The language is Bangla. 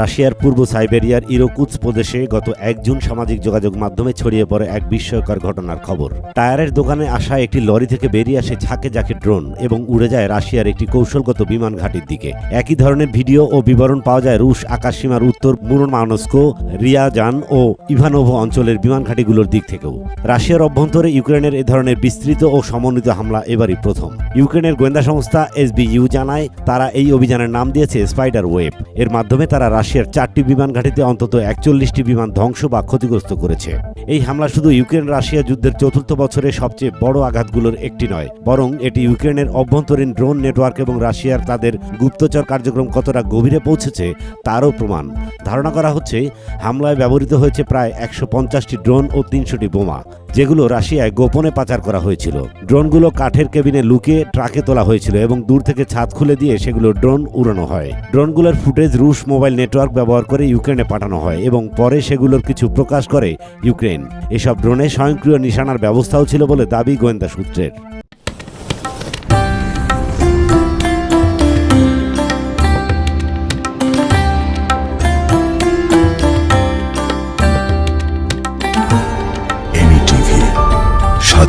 রাশিয়ার পূর্ব সাইবেরিয়ার ইরোকুৎস প্রদেশে গত এক জুন সামাজিক যোগাযোগ মাধ্যমে ছড়িয়ে পড়ে এক বিস্ময়কর ঘটনার খবর। টায়ারের দোকানে আসা একটি লরি থেকে বেরিয়ে আসে ঝাঁকে ঝাঁকে ড্রোন এবং উড়ে যায় রাশিয়ার একটি কৌশলগত বিমান ঘাঁটির দিকে। একই ধরনের ভিডিও ও বিবরণ পাওয়া যায় রুশ আকাশসীমার উত্তর মুরমানস্কো রিয়াজান ও ইভানোভো অঞ্চলের বিমান ঘাঁটিগুলোর দিক থেকেও। রাশিয়ার অভ্যন্তরে ইউক্রেনের এ ধরনের বিস্তৃত ও সমন্বিত হামলা এবারই প্রথম। ইউক্রেনের গোয়েন্দা সংস্থা এসবিইউ জানায়, তারা এই অভিযানের নাম দিয়েছে স্পাইডার ওয়েব এর মাধ্যমে তারা রাশিয়ার চারটি বিমান ঘাঁটিতে অন্তত একচল্লিশটি বিমান ধ্বংস বা ক্ষতিগ্রস্ত করেছে। এই হামলা শুধু ইউক্রেন রাশিয়া যুদ্ধের চতুর্থ বছরে সবচেয়ে বড় আঘাতগুলোর একটি নয়, বরং এটি ইউক্রেনের অভ্যন্তরীণ ড্রোন নেটওয়ার্ক এবং রাশিয়ার তাদের গুপ্তচর কার্যক্রম কতটা গভীরে পৌঁছেছে তারও প্রমাণ। ধারণা করা হচ্ছে, হামলায় ব্যবহৃত হয়েছে প্রায় একশো পঞ্চাশটি ড্রোন ও তিনশোটি বোমা। যেগুলো রাশিয়ায় গোপনে পাচার করা হয়েছিল। ড্রোনগুলো কাঠের কেবিনে লুকিয়ে ট্রাকে তোলা হয়েছিল এবং দূর থেকে ছাদ খুলে দিয়ে সেগুলো ড্রোন উড়ানো হয়। ড্রোনগুলোর ফুটেজ রুশ মোবাইল নেটওয়ার্ক ব্যবহার করে ইউক্রেনে পাঠানো হয় এবং পরে সেগুলোর কিছু প্রকাশ করে ইউক্রেন। এসব ড্রোনে স্বয়ংক্রিয় নিশানার ব্যবস্থাও ছিল বলে দাবি গোয়েন্দা সূত্রের।